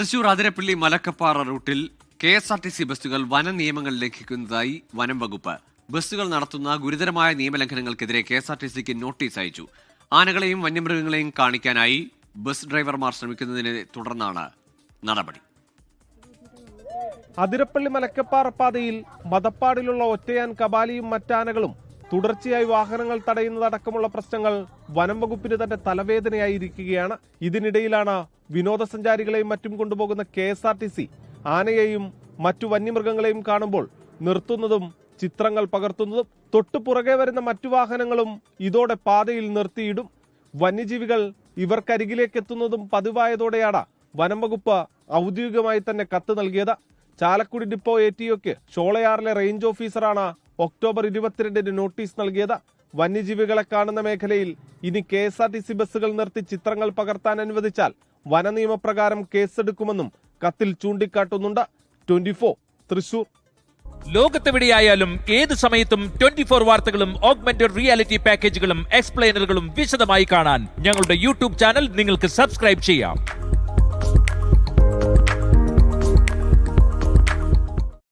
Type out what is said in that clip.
തൃശൂർ അതിരപ്പള്ളി മലക്കപ്പാറ റൂട്ടിൽ K S R T C ബസ്സുകൾ വന നിയമങ്ങൾ ലംഘിക്കുന്നതായി വനം വകുപ്പ്. ബസ്സുകൾ നടത്തുന്ന ഗുരുതരമായ നിയമലംഘനങ്ങൾക്കെതിരെ കെ എസ് ആർ ടി സിക്ക് നോട്ടീസ് അയച്ചു. ആനകളെയും വന്യമൃഗങ്ങളെയും കാണിക്കാനായി ബസ് ഡ്രൈവർമാർ ശ്രമിക്കുന്നതിനെ തുടർന്നാണ് നടപടി. അതിരപ്പള്ളി മലക്കപ്പാറ പാതയിൽ മതപ്പാടിലുള്ള ഒറ്റയാൻ കബാലിയും മറ്റാനകളും തുടർച്ചയായി വാഹനങ്ങൾ തടയുന്നതടക്കമുള്ള പ്രശ്നങ്ങൾ വനം വകുപ്പിന് തലവേദനയായി തലവേദനയായിരിക്കുകയാണ്. ഇതിനിടയിലാണ് വിനോദസഞ്ചാരികളെയും മറ്റും കൊണ്ടുപോകുന്ന K S R T C ആനയെയും മറ്റു വന്യമൃഗങ്ങളെയും കാണുമ്പോൾ നിർത്തുന്നതും ചിത്രങ്ങൾ പകർത്തുന്നതും തൊട്ടു പുറകെ വരുന്ന മറ്റു വാഹനങ്ങളും ഇതോടെ പാതയിൽ നിർത്തിയിടും. വന്യജീവികൾ ഇവർക്കരികിലേക്ക് എത്തുന്നതും പതിവായതോടെയാണ് വനം വകുപ്പ് ഔദ്യോഗികമായി തന്നെ കത്ത് നൽകിയത്. ചാലക്കുടി ഡിപ്പോ എ ടി ഒക്ക് ഷോളയാറിലെ റേഞ്ച് ഓഫീസറാണ് ഒക്ടോബർ ഇരുപത്തിരണ്ടിന് നോട്ടീസ് നൽകിയത് വന്യജീവികളെ കാണുന്ന മേഖലയിൽ ഇനി K S R T C ബസ്സുകൾ നിർത്തി ചിത്രങ്ങൾ പകർത്താൻ അനുവദിച്ചാൽ വനനിയമപ്രകാരം കേസെടുക്കുമെന്നും കത്തിൽ ചൂണ്ടിക്കാട്ടുന്നുണ്ട്. Twenty four Thrissur. ലോകത്തെവിടെയായാലും ഏത് സമയത്തും ട്വന്റി ഫോർ വാർത്തകളും ഓഗ്മെന്റഡ് റിയാലിറ്റി പാക്കേജുകളും എക്സ്പ്ലെയിനറുകളും വിശദമായി കാണാൻ ഞങ്ങളുടെ യൂട്യൂബ് ചാനൽ നിങ്ങൾക്ക് സബ്സ്ക്രൈബ് ചെയ്യാം.